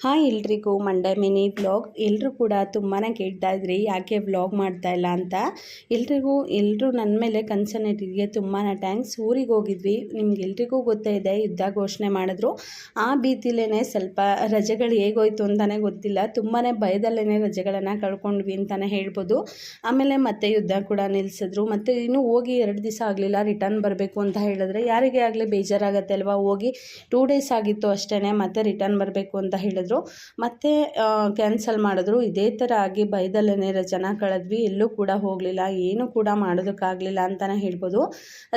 Hi ಎಲ್ರಿಗೂ Monday mini vlog. ಎಲ್ಲರೂ ಕೂಡ ತುಂಬಾ ಇದ್ರಿ, ಯಾಕೆ ವ್ಲಾಗ್ ಮಾಡ್ತಾ ಇಲ್ಲ ಅಂತ? ಎಲ್ರಿಗೂ ಎಲ್ಲರೂ ನನ್ನ ಮೇಲೆ ಕನ್ಸರ್ನ್ ಇಟ್ಟಿಗೆ ತುಂಬಾ ಟ್ಯಾಂಕ್ಸ್ ಊರಿಗೆ ಹೋಗಿದ್ವಿ ನಿಮ್ಗೆಲ್ರಿಗೂ ಗೊತ್ತೇ ಇದೆ, ಯುದ್ಧ ಘೋಷಣೆ ಮಾಡಿದ್ರು. ಆ ಭೀತಿಲೇ ಸ್ವಲ್ಪ ರಜೆಗಳು ಹೇಗೋಯ್ತು ಅಂತಲೇ ಗೊತ್ತಿಲ್ಲ. ತುಂಬಾ ಭಯದಲ್ಲೇ ರಜೆಗಳನ್ನು ಕಳ್ಕೊಂಡ್ವಿ ಅಂತಲೇ ಹೇಳ್ಬೋದು. ಆಮೇಲೆ ಮತ್ತೆ ಯುದ್ಧ ಕೂಡ ನಿಲ್ಲಿಸಿದ್ರು ಮತ್ತು ಇನ್ನೂ ಹೋಗಿ ಎರಡು ದಿವಸ ಆಗಲಿಲ್ಲ ರಿಟರ್ನ್ ಬರಬೇಕು ಅಂತ ಹೇಳಿದ್ರೆ, ಯಾರಿಗೆ ಆಗಲಿ ಬೇಜಾರಾಗತ್ತೆ ಅಲ್ವಾ? ಹೋಗಿ ಟೂ ಡೇಸ್ ಆಗಿತ್ತು ಅಷ್ಟೇ ಮತ್ತೆ ರಿಟರ್ನ್ ಬರಬೇಕು ಅಂತ ಹೇಳಿದ್ರು. ಮತ್ತೆ ಕ್ಯಾನ್ಸಲ್ ಮಾಡಿದ್ರು. ಇದೇ ಥರ ಆಗಿ ಭಯದಲ್ಲೇ ರಜನ ಕಳೆದ್ವಿ. ಎಲ್ಲೂ ಕೂಡ ಹೋಗಲಿಲ್ಲ. ಏನೂ ಕೂಡ ಮಾಡೋದಕ್ಕಾಗಲಿಲ್ಲ ಅಂತಲೇ ಹೇಳ್ಬೋದು.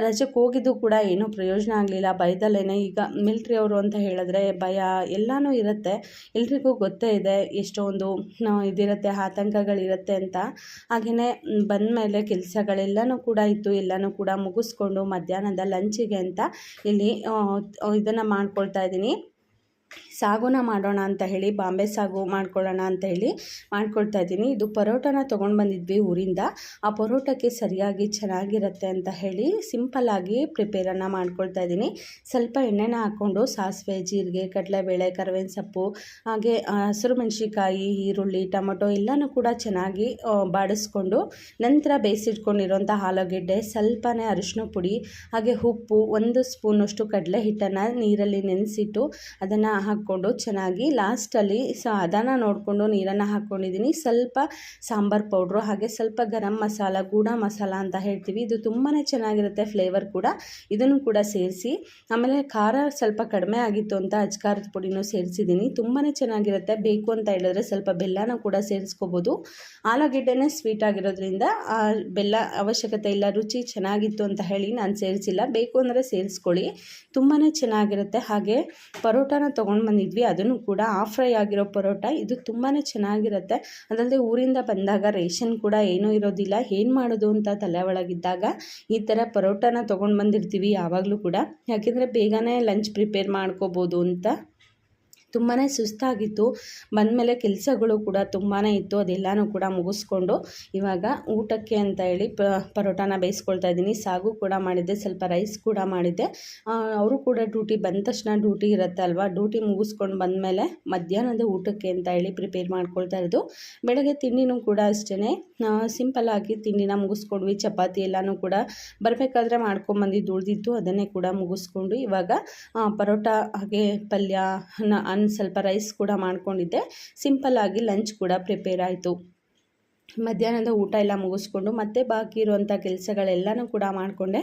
ರಜಕ್ಕೆ ಹೋಗಿದ್ದು ಕೂಡ ಏನೂ ಪ್ರಯೋಜನ ಆಗಲಿಲ್ಲ. ಬೈದಲ್ಲೇನೆ ಈಗ ಮಿಲ್ಟ್ರಿ ಅವರು ಅಂತ ಹೇಳಿದ್ರೆ ಭಯ ಎಲ್ಲನೂ ಇರುತ್ತೆ. ಎಲ್ರಿಗೂ ಗೊತ್ತೇ ಇದೆ ಎಷ್ಟೊಂದು ಇದಿರುತ್ತೆ, ಆತಂಕಗಳಿರುತ್ತೆ ಅಂತ. ಹಾಗೆಯೇ ಬಂದ ಮೇಲೆ ಕೆಲಸಗಳೆಲ್ಲನೂ ಕೂಡ ಇತ್ತು. ಎಲ್ಲನೂ ಕೂಡ ಮುಗಿಸ್ಕೊಂಡು ಮಧ್ಯಾಹ್ನದ ಲಂಚಿಗೆ ಅಂತ ಇಲ್ಲಿ ಇದನ್ನು ಮಾಡ್ಕೊಳ್ತಾ ಇದ್ದೀನಿ. ಸಾಗುನ ಮಾಡೋಣ ಅಂತ ಹೇಳಿ, ಬಾಂಬೆ ಸಾಗು ಮಾಡ್ಕೊಳ್ಳೋಣ ಅಂತ ಹೇಳಿ ಮಾಡ್ಕೊಳ್ತಾ ಇದ್ದೀನಿ. ಇದು ಪರೋಟನ ತೊಗೊಂಡು ಬಂದಿದ್ವಿ ಊರಿಂದ. ಆ ಪರೋಟಕ್ಕೆ ಸರಿಯಾಗಿ ಚೆನ್ನಾಗಿರುತ್ತೆ ಅಂತ ಹೇಳಿ ಸಿಂಪಲ್ಲಾಗಿ ಪ್ರಿಪೇರನ್ನು ಮಾಡ್ಕೊಳ್ತಾ ಇದ್ದೀನಿ. ಸ್ವಲ್ಪ ಎಣ್ಣೆನ ಹಾಕ್ಕೊಂಡು ಸಾಸಿವೆ, ಜೀರಿಗೆ, ಕಡಲೆಬೇಳೆ, ಕರವೇನ ಸೊಪ್ಪು, ಹಾಗೆ ಹಸಿರು ಮೆಣಸಿಕಾಯಿ ಈರುಳ್ಳಿ, ಟೊಮೊಟೊ ಎಲ್ಲನೂ ಕೂಡ ಚೆನ್ನಾಗಿ ಬಾಡಿಸ್ಕೊಂಡು ನಂತರ ಬೇಯಿಸಿಟ್ಕೊಂಡಿರೋಂಥ ಆಲೂಗೆಡ್ಡೆ ಸ್ವಲ್ಪನೇ ಅರಿಶಿನ ಪುಡಿ, ಹಾಗೆ ಉಪ್ಪು, ಒಂದು ಸ್ಪೂನಷ್ಟು ಕಡಲೆ ಹಿಟ್ಟನ್ನು ನೀರಲ್ಲಿ ನೆನೆಸಿಟ್ಟು ಅದನ್ನು ಹಾಕ್ಕೊಂಡು ಚೆನ್ನಾಗಿ ಲಾಸ್ಟಲ್ಲಿ ಸ, ಅದನ್ನು ನೋಡಿಕೊಂಡು ನೀರನ್ನು ಹಾಕ್ಕೊಂಡಿದ್ದೀನಿ ಸ್ವಲ್ಪ ಸಾಂಬಾರು ಪೌಡ್ರು ಹಾಗೆ ಸ್ವಲ್ಪ ಗರಂ ಮಸಾಲ, ಗೂಡ ಮಸಾಲ ಅಂತ ಹೇಳ್ತೀವಿ. ಇದು ತುಂಬಾ ಚೆನ್ನಾಗಿರುತ್ತೆ ಫ್ಲೇವರ್ ಕೂಡ. ಇದನ್ನು ಕೂಡ ಸೇರಿಸಿ. ಆಮೇಲೆ ಖಾರ ಸ್ವಲ್ಪ ಕಡಿಮೆ ಆಗಿತ್ತು ಅಂತ ಅಜ್ಕಾರದ ಪುಡಿನೂ ಸೇರಿಸಿದ್ದೀನಿ. ತುಂಬಾ ಚೆನ್ನಾಗಿರುತ್ತೆ. ಬೇಕು ಅಂತ ಹೇಳಿದ್ರೆ ಸ್ವಲ್ಪ ಬೆಲ್ಲನ ಕೂಡ ಸೇರಿಸ್ಕೋಬೋದು. ಆಲೂಗೆಡ್ಡೆನೇ ಸ್ವೀಟ್ ಆಗಿರೋದ್ರಿಂದ ಬೆಲ್ಲ ಅವಶ್ಯಕತೆ ಇಲ್ಲ, ರುಚಿ ಚೆನ್ನಾಗಿತ್ತು ಅಂತ ಹೇಳಿ ನಾನು ಸೇರಿಸಿಲ್ಲ. ಬೇಕು ಅಂದರೆ ಸೇರಿಸ್ಕೊಳ್ಳಿ. ತುಂಬಾ ಚೆನ್ನಾಗಿರುತ್ತೆ. ಹಾಗೆ ಪರೋಟಾನ ತೊಗೊಂಡು ಬಂದಿದ್ವಿ. ಅದನ್ನು ಕೂಡ ಆಫ್ ಫ್ರೈ ಆಗಿರೋ ಪರೋಟ. ಇದು ತುಂಬಾ ಚೆನ್ನಾಗಿರುತ್ತೆ. ಅದಲ್ಲದೆ ಊರಿಂದ ಬಂದಾಗ ರೇಷನ್ ಕೂಡ ಏನೂ ಇರೋದಿಲ್ಲ. ಏನು ಮಾಡೋದು ಅಂತ ತಲೆ ಒಳಗಿದ್ದಾಗ ಈ ಥರ ಪರೋಟನ ತೊಗೊಂಡು ಬಂದಿರ್ತೀವಿ ಯಾವಾಗಲೂ ಕೂಡ. ಯಾಕೆಂದರೆ ಬೇಗನೆ ಲಂಚ್ ಪ್ರಿಪೇರ್ ಮಾಡ್ಕೋಬೋದು ಅಂತ. ತುಂಬಾ ಸುಸ್ತಾಗಿತ್ತು. ಬಂದಮೇಲೆ ಕೆಲಸಗಳು ಕೂಡ ತುಂಬಾ ಇತ್ತು. ಅದೆಲ್ಲನೂ ಕೂಡ ಮುಗಿಸ್ಕೊಂಡು ಇವಾಗ ಊಟಕ್ಕೆ ಅಂತ ಹೇಳಿ ಪರೋಟಾನ ಬೇಯಿಸ್ಕೊಳ್ತಾ ಇದ್ದೀನಿ. ಸಾಗು ಕೂಡ ಮಾಡಿದ್ದೆ, ಸ್ವಲ್ಪ ರೈಸ್ ಕೂಡ ಮಾಡಿದ್ದೆ. ಅವರು ಕೂಡ ಡ್ಯೂಟಿ ಬಂದ ತಕ್ಷಣ ಡ್ಯೂಟಿ ಇರುತ್ತೆ ಅಲ್ವಾ? ಡ್ಯೂಟಿ ಮುಗಿಸ್ಕೊಂಡು ಬಂದಮೇಲೆ ಮಧ್ಯಾಹ್ನದ ಊಟಕ್ಕೆ ಅಂತ ಹೇಳಿ ಪ್ರಿಪೇರ್ ಮಾಡ್ಕೊಳ್ತಾ ಇರೋದು. ಬೆಳಗ್ಗೆ ತಿಂಡಿನೂ ಕೂಡ ಅಷ್ಟೇ ಸಿಂಪಲ್ಲಾಗಿ ತಿಂಡಿನ ಮುಗಿಸ್ಕೊಂಡ್ವಿ. ಚಪಾತಿ ಎಲ್ಲನೂ ಕೂಡ ಬರಬೇಕಾದ್ರೆ ಮಾಡ್ಕೊಂಬಂದಿದ್ದು ಉಳಿದಿತ್ತು ಅದನ್ನೇ ಕೂಡ ಮುಗಿಸ್ಕೊಂಡು ಇವಾಗ ಪರೋಟ ಹಾಗೆ ಪಲ್ಯ ಅನ್ನ ಸ್ವಲ್ಪ ರೈಸ್ ಕೂಡ ಮಾಡ್ಕೊಂಡಿದ್ದೆ. ಸಿಂಪಲ್ಲಾಗಿ ಲಂಚ್ ಕೂಡ ಪ್ರಿಪೇರ್ ಆಯಿತು. ಮಧ್ಯಾಹ್ನದ ಊಟ ಎಲ್ಲ ಮುಗಿಸ್ಕೊಂಡು ಮತ್ತೆ ಬಾಕಿ ಇರುವಂಥ ಕೆಲಸಗಳೆಲ್ಲನೂ ಕೂಡ ಮಾಡಿಕೊಂಡೆ.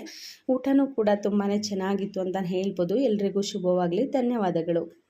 ಊಟನೂ ಕೂಡ ತುಂಬಾ ಚೆನ್ನಾಗಿತ್ತು ಅಂತ ಹೇಳ್ಬೋದು. ಎಲ್ರಿಗೂ ಶುಭವಾಗಲಿ. ಧನ್ಯವಾದಗಳು.